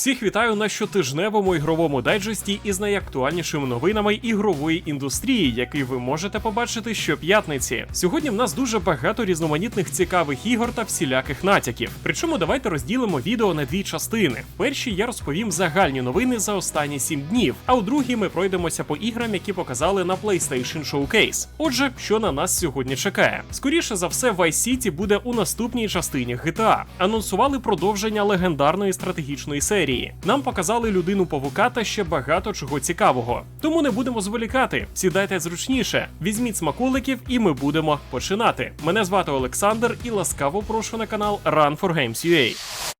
Всіх вітаю на щотижневому ігровому дайджесті із найактуальнішими новинами ігрової індустрії, який ви можете побачити щоп'ятниці. Сьогодні в нас дуже багато різноманітних цікавих ігор та всіляких натяків. Причому давайте розділимо відео на дві частини. В першій я розповім загальні новини за останні сім днів, а у другій ми пройдемося по іграм, які показали на PlayStation Showcase. Отже, що на нас сьогодні чекає? Скоріше за все, Vice City буде у наступній частині GTA. Анонсували продовження легендарної стратегічної серії. Нам показали людину павука та ще багато чого цікавого. Тому не будемо зволікати. Сідайте зручніше, візьміть смаколиків, і ми будемо починати. Мене звати Олександр і ласкаво прошу на канал Run for Games UA.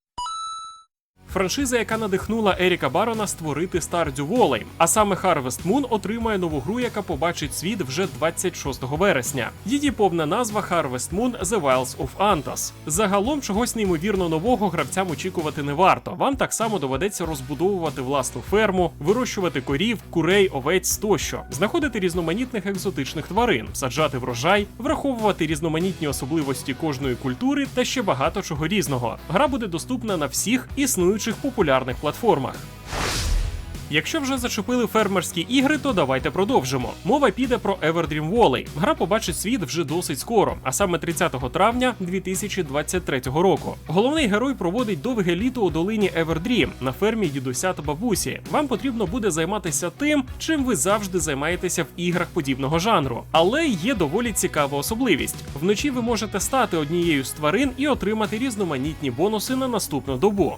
Франшиза, яка надихнула Еріка Барона створити Stardew Valley, а саме Harvest Moon отримає нову гру, яка побачить світ вже 26 вересня. Її повна назва Harvest Moon The Wilds of Antas. Загалом чогось неймовірно нового гравцям очікувати не варто. Вам так само доведеться розбудовувати власну ферму, вирощувати корів, курей, овець тощо, знаходити різноманітних екзотичних тварин, саджати врожай, враховувати різноманітні особливості кожної культури та ще багато чого різного. Гра буде доступна на всіх існуючих популярних платформах. Якщо вже зачепили фермерські ігри, то давайте продовжимо. Мова піде про Everdream Valley. Гра побачить світ вже досить скоро, а саме 30 травня 2023 року. Головний герой проводить довге літо у долині Everdream на фермі дідуся та бабусі. Вам потрібно буде займатися тим, чим ви завжди займаєтеся в іграх подібного жанру. Але є доволі цікава особливість. Вночі ви можете стати однією з тварин і отримати різноманітні бонуси на наступну добу.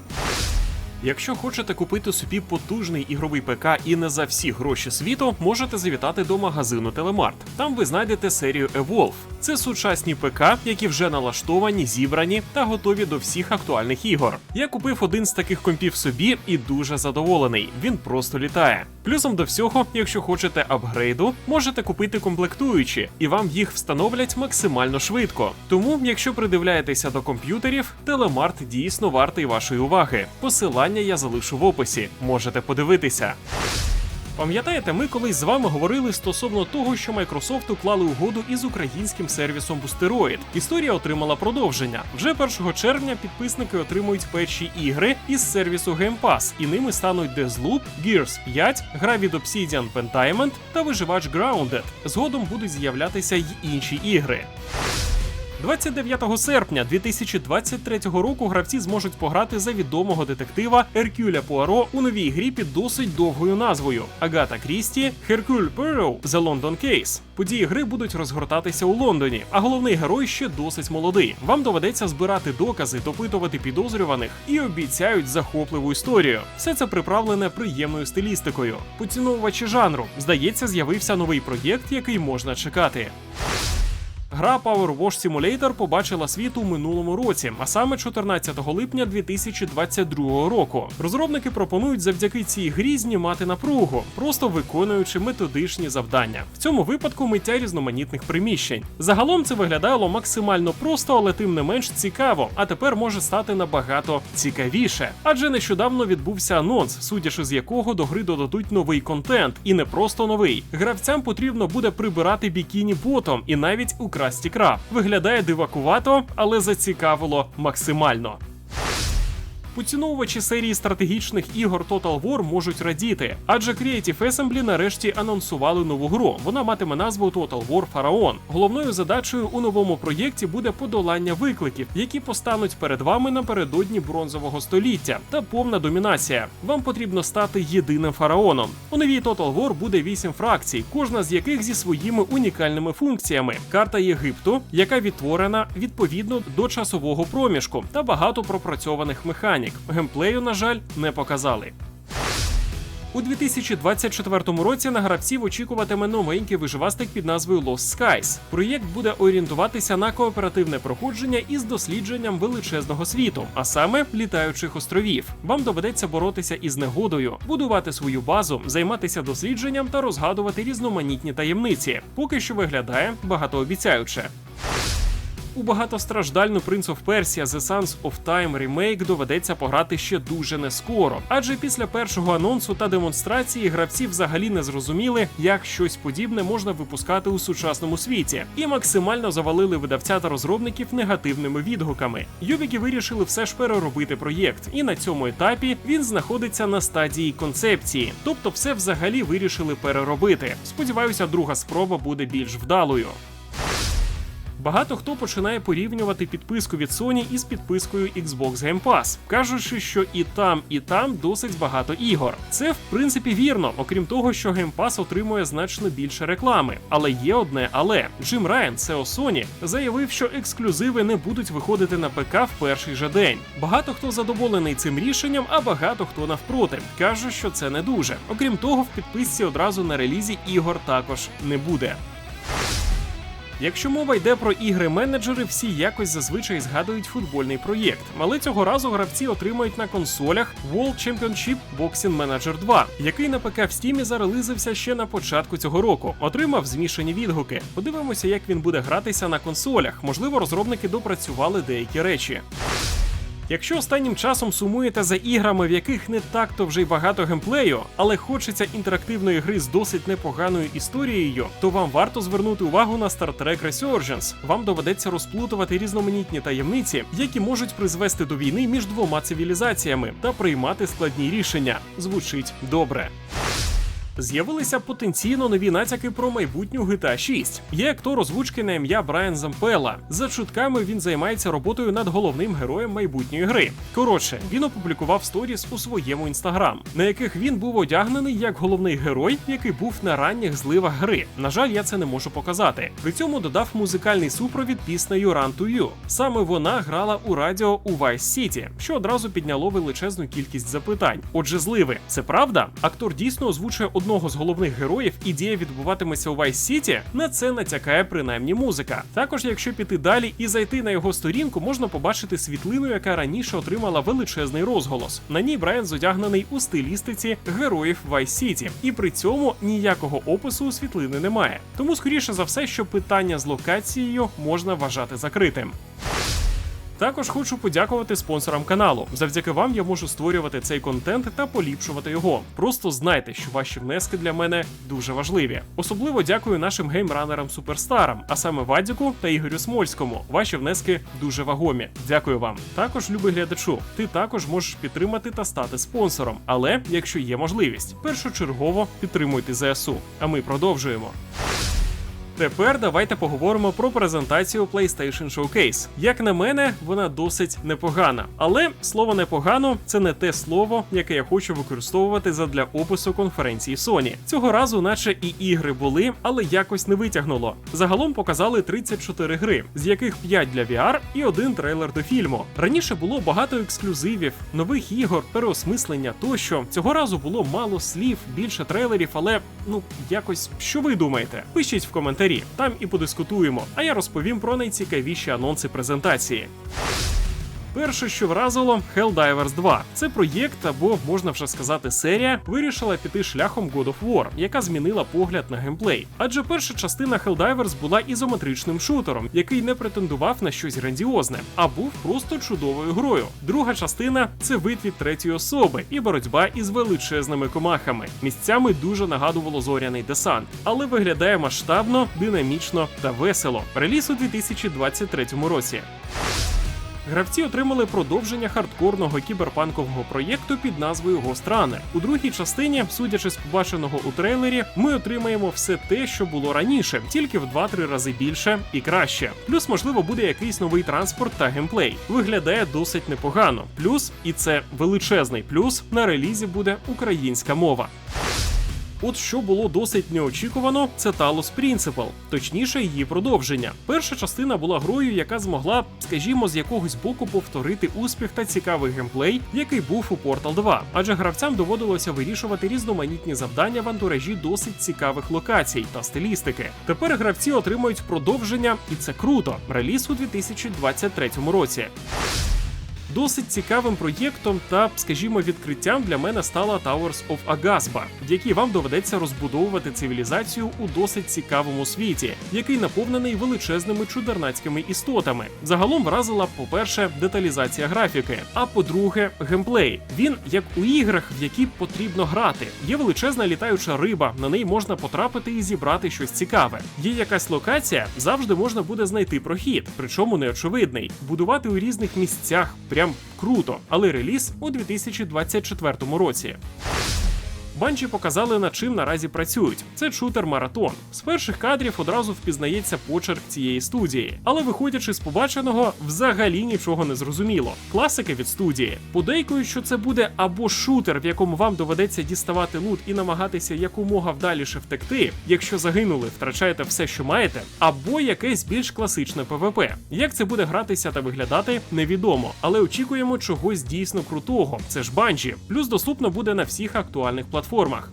Якщо хочете купити собі потужний ігровий ПК і не за всі гроші світу, можете завітати до магазину Телемарт. Там ви знайдете серію Evolve. Це сучасні ПК, які вже налаштовані, зібрані та готові до всіх актуальних ігор. Я купив один з таких компів собі і дуже задоволений. Він просто літає. Плюсом до всього, якщо хочете апгрейду, можете купити комплектуючі, і вам їх встановлять максимально швидко. Тому, якщо придивляєтеся до комп'ютерів, телемарт дійсно вартий вашої уваги. Посилання я залишу в описі, можете подивитися. Пам'ятаєте, ми колись з вами говорили стосовно того, що Microsoft уклали угоду із українським сервісом Boosteroid. Історія отримала продовження. Вже 1 червня підписники отримують перші ігри із сервісу Game Pass, і ними стануть Deathloop, Gears 5, гра від Obsidian Pentiment та виживач Grounded. Згодом будуть з'являтися й інші ігри. 29 серпня 2023 року гравці зможуть пограти за відомого детектива Еркюля Пуаро у новій грі під досить довгою назвою Агата Крісті Hercule Poirot The London Case. Події гри будуть розгортатися у Лондоні, а головний герой ще досить молодий. Вам доведеться збирати докази, допитувати підозрюваних і обіцяють захопливу історію. Все це приправлене приємною стилістикою. Поціновувачі жанру здається, з'явився новий проєкт, який можна чекати. Гра Power Wash Simulator побачила світ у минулому році, а саме 14 липня 2022 року. Розробники пропонують завдяки цій грі знімати напругу, просто виконуючи методичні завдання. В цьому випадку миття різноманітних приміщень. Загалом це виглядало максимально просто, але тим не менш цікаво. А тепер може стати набагато цікавіше. Адже нещодавно відбувся анонс, судячи з якого до гри додадуть новий контент, і не просто новий. Гравцям потрібно буде прибирати бікіні ботом і навіть у Красті кра. Виглядає дивакувато, але зацікавило максимально. Поціновувачі серії стратегічних ігор Total War можуть радіти, адже Creative Assembly нарешті анонсували нову гру. Вона матиме назву Total War Pharaon. Головною задачею у новому проєкті буде подолання викликів, які постануть перед вами напередодні бронзового століття, та повна домінація. Вам потрібно стати єдиним фараоном. У новій Total War буде вісім фракцій, кожна з яких зі своїми унікальними функціями. Карта Єгипту, яка відтворена відповідно до часового проміжку, та багато пропрацьованих механік. Геймплею, на жаль, не показали. У 2024 році на гравців очікуватиме новенький виживастик під назвою Lost Skies. Проєкт буде орієнтуватися на кооперативне проходження із дослідженням величезного світу, а саме літаючих островів. Вам доведеться боротися із негодою, будувати свою базу, займатися дослідженням та розгадувати різноманітні таємниці. Поки що виглядає багатообіцяюче. У багатостраждальну Prince of Persia The Sands of Time ремейк доведеться пограти ще дуже не скоро, адже після першого анонсу та демонстрації гравці взагалі не зрозуміли, як щось подібне можна випускати у сучасному світі, і максимально завалили видавця та розробників негативними відгуками. Юбіки вирішили все ж переробити проєкт, і на цьому етапі він знаходиться на стадії концепції, тобто все взагалі вирішили переробити. Сподіваюся, друга спроба буде більш вдалою. Багато хто починає порівнювати підписку від Sony із підпискою Xbox Game Pass, кажучи, що і там, і там досить багато ігор. Це в принципі вірно, окрім того, що Game Pass отримує значно більше реклами. Але є одне, але Джим Райан, CEO Sony, заявив, що ексклюзиви не будуть виходити на ПК в перший же день. Багато хто задоволений цим рішенням, а багато хто навпроти каже, що це не дуже. Окрім того, в підписці одразу на релізі ігор також не буде. Якщо мова йде про ігри-менеджери, всі якось зазвичай згадують футбольний проєкт. Але цього разу гравці отримають на консолях World Championship Boxing Manager 2, який на ПК в стімі зарелизився ще на початку цього року. Отримав змішані відгуки. Подивимося, як він буде гратися на консолях. Можливо, розробники допрацювали деякі речі. Якщо останнім часом сумуєте за іграми, в яких не так-то вже й багато геймплею, але хочеться інтерактивної гри з досить непоганою історією, то вам варто звернути увагу на Star Trek Resurgence. Вам доведеться розплутувати різноманітні таємниці, які можуть призвести до війни між двома цивілізаціями та приймати складні рішення. Звучить добре. З'явилися потенційно нові натяки про майбутню GTA 6. Є актор озвучки на ім'я Брайан Зампела. За чутками він займається роботою над головним героєм майбутньої гри. Коротше, він опублікував сторіс у своєму інстаграм, на яких він був одягнений як головний герой, який був на ранніх зливах гри. На жаль, я це не можу показати. При цьому додав музикальний супровід піснею Run to You. Саме вона грала у радіо у Vice City, що одразу підняло величезну кількість запитань. Отже, зливи, це правда? Актор дійсно озвучує одного з головних героїв, і дія відбуватиметься у Vice City, на це натякає принаймні музика. Також, якщо піти далі і зайти на його сторінку, можна побачити світлину, яка раніше отримала величезний розголос. На ній Брайан зодягнений у стилістиці героїв Vice City, і при цьому ніякого опису у світлини немає. Тому, скоріше за все, що питання з локацією можна вважати закритим. Також хочу подякувати спонсорам каналу. Завдяки вам я можу створювати цей контент та поліпшувати його. Просто знайте, що ваші внески для мене дуже важливі. Особливо дякую нашим геймранерам суперстарам, а саме Вадіку та Ігорю Смольському. Ваші внески дуже вагомі. Дякую вам. Також, любий глядачу, ти також можеш підтримати та стати спонсором. Але якщо є можливість, першочергово підтримуйте ЗСУ. А ми продовжуємо. Тепер давайте поговоримо про презентацію PlayStation Showcase. Як на мене, вона досить непогана. Але слово непогано це не те слово, яке я хочу використовувати задля опису конференції Sony. Цього разу, наче і ігри були, але якось не витягнуло. Загалом показали 34 гри, з яких 5 для VR і один трейлер до фільму. Раніше було багато ексклюзивів, нових ігор, переосмислення тощо. Цього разу було мало слів, більше трейлерів, але ну якось що ви думаєте? Пишіть в коментарі коментарі, там і подискутуємо. А я розповім про найцікавіші анонси презентації. Перше, що вразило, Helldivers 2. Це проєкт, або можна вже сказати, серія вирішила піти шляхом God of War, яка змінила погляд на геймплей. Адже перша частина Helldivers була ізометричним шутером, який не претендував на щось грандіозне, а був просто чудовою грою. Друга частина це витвід третьої особи і боротьба із величезними комахами. Місцями дуже нагадувало зоряний десант, але виглядає масштабно, динамічно та весело. Реліз у 2023 році. Гравці отримали продовження хардкорного кіберпанкового проєкту під назвою Ghost. У другій частині, судячи з побаченого у трейлері, ми отримаємо все те, що було раніше, тільки в 2-3 рази більше і краще. Плюс, можливо, буде якийсь новий транспорт та геймплей. Виглядає досить непогано. Плюс, і це величезний плюс, на релізі буде українська мова. От що було досить неочікувано, це Talos Principle, точніше, її продовження. Перша частина була грою, яка змогла, скажімо, з якогось боку повторити успіх та цікавий геймплей, який був у Portal 2, адже гравцям доводилося вирішувати різноманітні завдання в антуражі досить цікавих локацій та стилістики. Тепер гравці отримують продовження, і це круто. Реліз у 2023 році. Досить цікавим проєктом та, скажімо, відкриттям для мене стала Towers of Agasba, в якій вам доведеться розбудовувати цивілізацію у досить цікавому світі, який наповнений величезними чудернацькими істотами. Загалом вразила, по-перше, деталізація графіки, а по-друге, геймплей. Він як у іграх, в які потрібно грати. Є величезна літаюча риба, на неї можна потрапити і зібрати щось цікаве. Є якась локація, завжди можна буде знайти прохід, причому неочевидний. Будувати у різних місцях прям круто, але реліз у 2024 році. Банчі показали над чим наразі працюють. Це шутер маратон. З перших кадрів одразу впізнається почерк цієї студії, але виходячи з побаченого, взагалі нічого не зрозуміло. Класики від студії подейкують, що це буде або шутер, в якому вам доведеться діставати лут і намагатися якомога вдаліше втекти. Якщо загинули, втрачаєте все, що маєте, або якесь більш класичне ПВП. Як це буде гратися та виглядати, невідомо, але очікуємо чогось дійсно крутого. Це ж банджі. Плюс доступно буде на всіх актуальних платформах. платформах.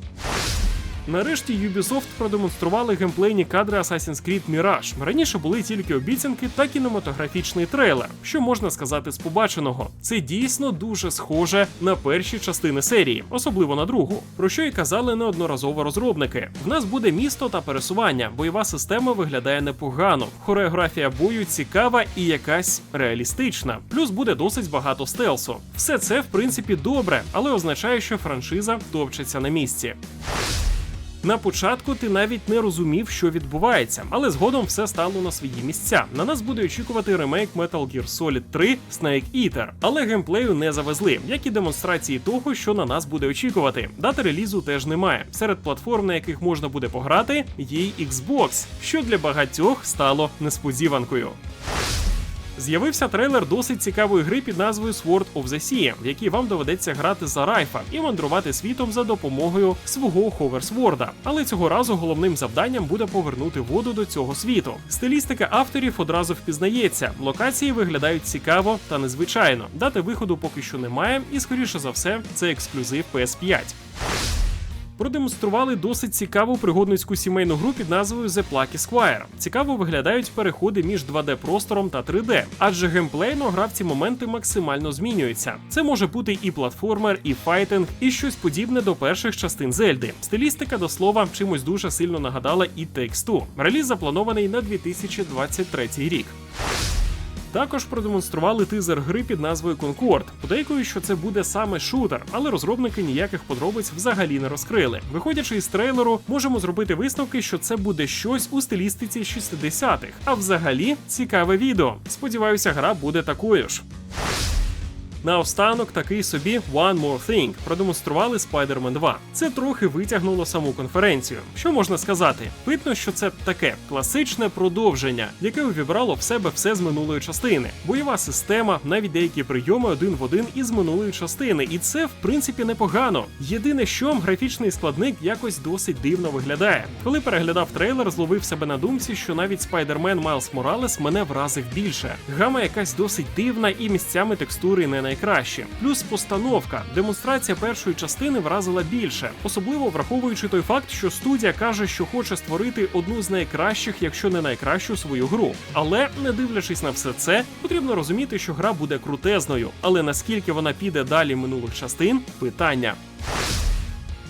Нарешті Ubisoft продемонстрували геймплейні кадри Assassin's Creed Mirage. Раніше були тільки обіцянки та кінематографічний трейлер. Що можна сказати з побаченого? Це дійсно дуже схоже на перші частини серії, особливо на другу. Про що й казали неодноразово розробники. В нас буде місто та пересування. Бойова система виглядає непогано. Хореографія бою цікава і якась реалістична. Плюс буде досить багато стелсу. Все це в принципі добре, але означає, що франшиза товчеться на місці. На початку ти навіть не розумів, що відбувається, але згодом все стало на свої місця. На нас буде очікувати ремейк Metal Gear Solid 3 Snake Eater, але геймплею не завезли, як і демонстрації того, що на нас буде очікувати. Дати релізу теж немає. Серед платформ, на яких можна буде пограти, є й Xbox, що для багатьох стало несподіванкою. З'явився трейлер досить цікавої гри під назвою Sword of the Sea, в якій вам доведеться грати за Райфа і мандрувати світом за допомогою свого ховерсворда. Але цього разу головним завданням буде повернути воду до цього світу. Стилістика авторів одразу впізнається. Локації виглядають цікаво та незвичайно. Дати виходу поки що немає, і скоріше за все, це ексклюзив PS5 продемонстрували досить цікаву пригодницьку сімейну гру під назвою The Plucky Squire. Цікаво виглядають переходи між 2D-простором та 3D, адже геймплейно гра в ці моменти максимально змінюється. Це може бути і платформер, і файтинг, і щось подібне до перших частин Зельди. Стилістика до слова чимось дуже сильно нагадала і Two. Реліз запланований на 2023 рік. Також продемонстрували тизер гри під назвою Concord. Подейкують, що це буде саме шутер, але розробники ніяких подробиць взагалі не розкрили. Виходячи із трейлеру, можемо зробити висновки, що це буде щось у стилістиці 60-х. А взагалі цікаве відео. Сподіваюся, гра буде такою ж. Наостанок такий собі One More Thing продемонстрували Spider-Man 2. Це трохи витягнуло саму конференцію. Що можна сказати? Видно, що це таке класичне продовження, яке увібрало в себе все з минулої частини. Бойова система, навіть деякі прийоми один в один із минулої частини, і це в принципі непогано. Єдине, що графічний складник якось досить дивно виглядає. Коли переглядав трейлер, зловив себе на думці, що навіть Spider-Man Miles Morales мене вразив більше. Гама якась досить дивна і місцями текстури не найкраще. Плюс постановка. Демонстрація першої частини вразила більше, особливо враховуючи той факт, що студія каже, що хоче створити одну з найкращих, якщо не найкращу свою гру. Але не дивлячись на все це, потрібно розуміти, що гра буде крутезною. Але наскільки вона піде далі минулих частин питання.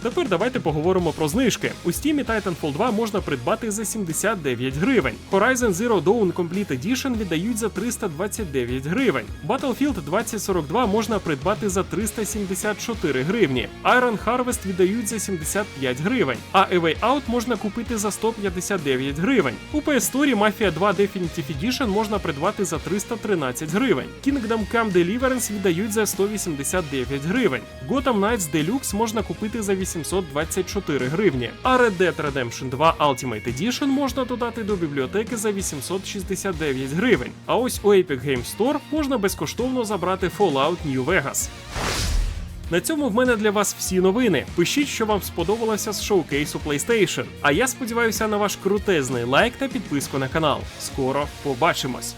Тепер давайте поговоримо про знижки. У Steam Titanfall 2 можна придбати за 79 гривень. Horizon Zero Dawn Complete Edition віддають за 329 гривень. Battlefield 2042 можна придбати за 374 гривні. Iron Harvest віддають за 75 гривень. А A Way Out можна купити за 159 гривень. У PS Store Mafia 2 Definitive Edition можна придбати за 313 гривень. Kingdom Come Deliverance віддають за 189 гривень. Gotham Knights Deluxe можна купити за 824 гривні. А Red Dead Redemption 2 Ultimate Edition можна додати до бібліотеки за 869 гривень. А ось у Epic Games Store можна безкоштовно забрати Fallout New Vegas. На цьому в мене для вас всі новини. Пишіть, що вам сподобалося з шоукейсу PlayStation. А я сподіваюся на ваш крутезний лайк та підписку на канал. Скоро побачимось!